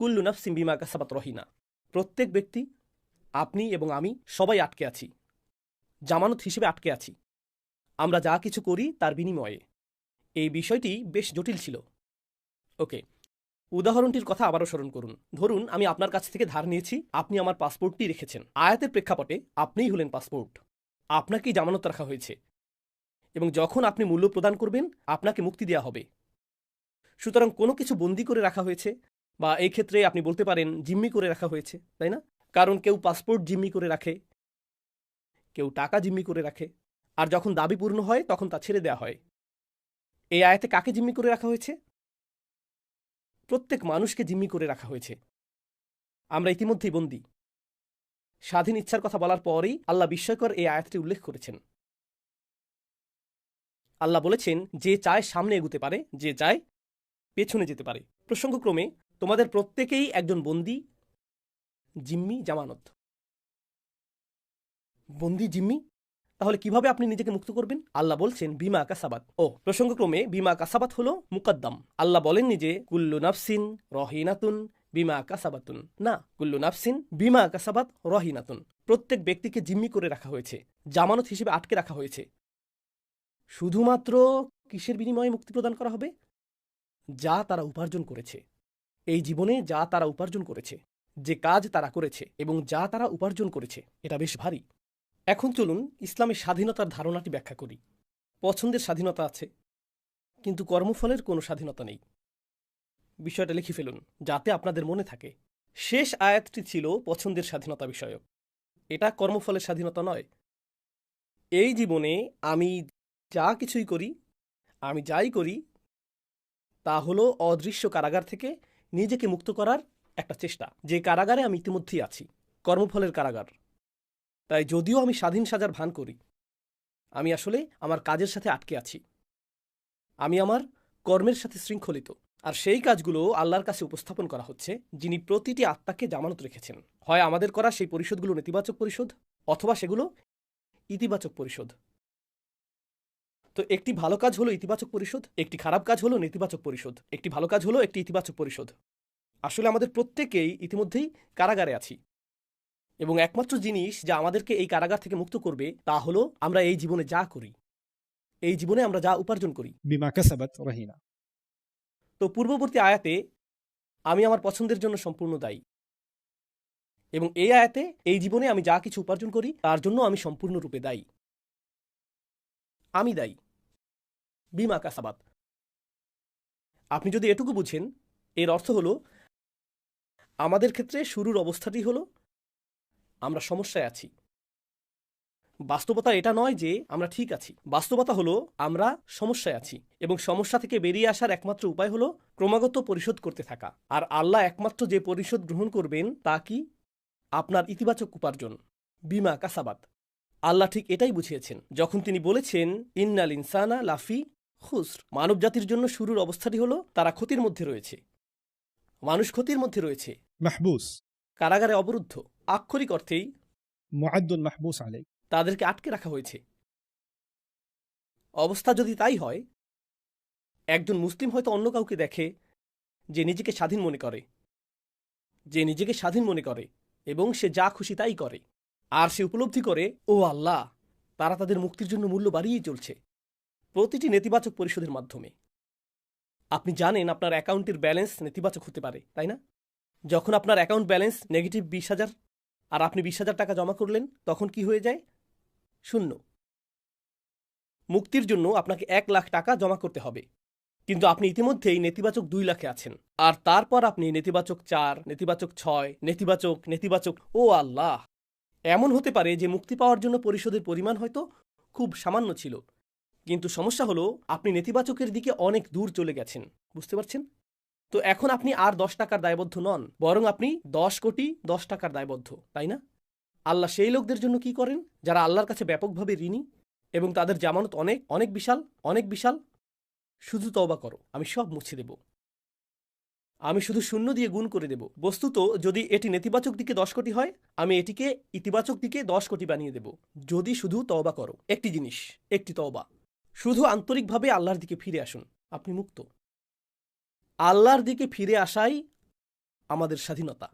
কুল্লু নাফসিম বিমা কাসাবাত রহিনা। প্রত্যেক ব্যক্তি, আপনি এবং আমি সবাই আটকে আছি। জামানত হিসেবে আটকে আছি। আমরা যা কিছু করি তার বিনিময়ে। এই বিষয়টি বেশ জটিল ছিল। ওকে, উদাহরণটির কথা আবারও স্মরণ করুন। ধরুন, আমি আপনার কাছ থেকে ধার নিয়েছি, আপনি আমার পাসপোর্টটি রেখেছেন। আয়াতের প্রেক্ষাপটে আপনিই হলেন পাসপোর্ট। আপনাকেই জামানত রাখা হয়েছে। এবং যখন আপনি মূল্য প্রদান করবেন, আপনাকে মুক্তি দেওয়া হবে। সুতরাং কোনো কিছু বন্দি করে রাখা হয়েছে বা এই ক্ষেত্রে আপনি বলতে পারেন জিম্মি করে রাখা হয়েছে, তাই না? কারণ কেউ পাসপোর্ট জিম্মি করে রাখে, কেউ টাকা জিম্মি করে রাখে, আর যখন দাবি পূর্ণ হয় তখন তা ছেড়ে দেওয়া হয়। এই আয়াতে কাকে জিম্মি করে রাখা হয়েছে? প্রত্যেক মানুষকে জিম্মি করে রাখা হয়েছে। আমরা ইতিমধ্যেই বন্দী। স্বাধীন ইচ্ছার কথা বলার পরেই আল্লাহ বিস্ময়কর এই আয়াতটি উল্লেখ করেছেন। আল্লাহ বলেছেন, যে চায় সামনে এগুতে পারে, যে চায় পেছনে যেতে পারে। প্রসঙ্গক্রমে তোমাদের প্রত্যেকেই একজন বন্দি জিম্মি জামানত। বন্দি জিম্মি? তাহলে কীভাবে আপনি নিজেকে মুক্ত করবেন? আল্লাহ বলছেন, বিমা কাসাবাত। ও, প্রসঙ্গক্রমে বিমা কাসাবাত হলো মুকদ্দম। আল্লাহ বলেননি যে, কুল্লু নাফসিন রহিনাতুন বিমা কাসাবাতুন। না, কুল্লু নাফসিন বিমা কাসাবাত রহিনাতুন। প্রত্যেক ব্যক্তিকে জিম্মি করে রাখা হয়েছে, জামানত হিসেবে আটকে রাখা হয়েছে। শুধুমাত্র কিসের বিনিময়ে মুক্তি প্রদান করা হবে? যা তারা উপার্জন করেছে। এই জীবনে যা তারা উপার্জন করেছে, যে কাজ তারা করেছে এবং যা তারা উপার্জন করেছে, এটা বেশ ভারী। এখন চলুন ইসলামের স্বাধীনতার ধারণাটি ব্যাখ্যা করি। পছন্দের স্বাধীনতা আছে, কিন্তু কর্মফলের কোনো স্বাধীনতা নেই। বিষয়টা লিখে ফেলুন, যাতে আপনাদের মনে থাকে। শেষ আয়াতটি ছিল পছন্দের স্বাধীনতা বিষয়ক। এটা কর্মফলের স্বাধীনতা নয়। এই জীবনে আমি যা কিছুই করি, আমি যাই করি, তা হলো অদৃশ্য কারাগার থেকে নিজেকে মুক্ত করার একটা চেষ্টা, যে কারাগারে আমি ইতিমধ্যেই আছি, কর্মফলের কারাগার। তাই যদিও আমি স্বাধীন সাজার ভান করি, আমি আসলে আমার কাজের সাথে আটকে আছি। আমি আমার কর্মের সাথে শৃঙ্খলিত, আর সেই কাজগুলো আল্লাহর কাছে উপস্থাপন করা হচ্ছে, যিনি প্রতিটি আত্মাকে জামানত রেখেছেন। হয় আমাদের করা সেই পরিশোধগুলো নেতিবাচক পরিশোধ, অথবা সেগুলো ইতিবাচক পরিশোধ। তো একটি ভালো কাজ হলো ইতিবাচক পরিশোধ একটি খারাপ কাজ হলো নেতিবাচক পরিশোধ একটি ভালো কাজ হলো একটি ইতিবাচক পরিশোধ। আসলে আমাদের প্রত্যেকেই ইতিমধ্যেই কারাগারে আছি। এবং একমাত্র জিনিস যা আমাদেরকে এই কারাগার থেকে মুক্ত করবে তা হলো আমরা এই জীবনে যা করি এই জীবনে আমরা যা উপার্জন করি। তো পূর্ববর্তী আয়াতে আমি আমার পছন্দের জন্য সম্পূর্ণ দায়ী। এবং এই আয়াতে এই জীবনে আমি যা কিছু উপার্জন করি তার জন্য আমি সম্পূর্ণরূপে দায়ী। আমি দায়ী। বিমা কাসাবাত আপনি যদি এটুকু বুঝেন, এর অর্থ হলো, আমাদের ক্ষেত্রে শুরুর অবস্থাটি হলো, আমরা সমস্যায় আছি। বাস্তবতা এটা নয় যে আমরা ঠিক আছি। বাস্তবতা হলো, আমরা সমস্যায় আছি এবং সমস্যা থেকে বেরিয়ে আসার একমাত্র উপায় হলো ক্রমাগত পরিশোধ করতে থাকা। আর আল্লাহ একমাত্র যে পরিশোধ গ্রহণ করবেন তা কি? আপনার ইতিবাচক উপার্জন, বিমা কাসাবাত আল্লাহ ঠিক এটাই বুঝিয়েছেন। যখন তিনি বলেছেন, ইন্নাল ইনসানা লাফি খুসর। মানবজাতির জন্য শুরুর অবস্থাটি হলো তারা ক্ষতির মধ্যে রয়েছে। মানুষ ক্ষতির মধ্যে রয়েছে। মাহবুস। কারাগারে অবরুদ্ধ। আক্ষরিক অর্থেই মুআদ্দুল মাহবুস আলে তাদেরকে আটকে রাখা হয়েছে। অবস্থা যদি তাই হয় একজন মুসলিম হয়তো অন্য কাউকে দেখে যে নিজেকে স্বাধীন মনে করে। যে নিজেকে স্বাধীন মনে করে এবং সে যা খুশি তাই করে। আর সে উপলব্ধি করে ও আল্লাহ তারা তাদের মুক্তির জন্য মূল্য বাড়িয়েই চলছে। প্রতিটি নেতিবাচক পরিশোধের মাধ্যমে। আপনি জানেন আপনার অ্যাকাউন্টের ব্যালেন্স নেতিবাচক হতে পারে, তাই না? যখন আপনার অ্যাকাউন্ট ব্যালেন্স নেগেটিভ বিশ হাজার আর আপনি বিশ হাজার টাকা জমা করলেন, তখন কি হয়ে যায়? শূন্য। মুক্তির জন্য আপনাকে এক লাখ টাকা জমা করতে হবে। কিন্তু আপনি ইতিমধ্যেই নেতিবাচক দুই লাখে আছেন। আর তারপর আপনি নেতিবাচক চার, নেতিবাচক ছয়, নেতিবাচক নেতিবাচক, ও আল্লাহ! এমন হতে পারে যে মুক্তি পাওয়ার জন্য পরিশোধের পরিমাণ হয়তো খুব সামান্য ছিল। কিন্তু সমস্যা হলো, আপনি নেতিবাচকের দিকে অনেক দূর চলে গেছেন। বুঝতে পারছেন? তো এখন আপনি আর দশ টাকার দায়বদ্ধ নন, বরং আপনি দশ কোটি দশ টাকার দায়বদ্ধ, তাই না? আল্লাহ সেই লোকদের জন্য কি করেন? যারা আল্লাহর কাছে ব্যাপকভাবে ঋণী এবং তাদের জামানত অনেক অনেক বিশাল অনেক বিশাল। শুধু তওবা করো, আমি সব মুছে দেব। আমি শুধু শূন্য দিয়ে গুণ করে দেব। বস্তুত, যদি এটি নেতিবাচক দিকে দশ কোটি হয়, আমি এটিকে ইতিবাচক দিকে দশ কোটি বানিয়ে দেব। যদি শুধু তওবা করো, একটি জিনিস, একটি তওবা। শুধু আন্তরিকভাবে আল্লাহর দিকে ফিরে আসুন আপনি মুক্ত। আল্লাহর দিকে ফিরে আসাই আমাদের স্বাধীনতা।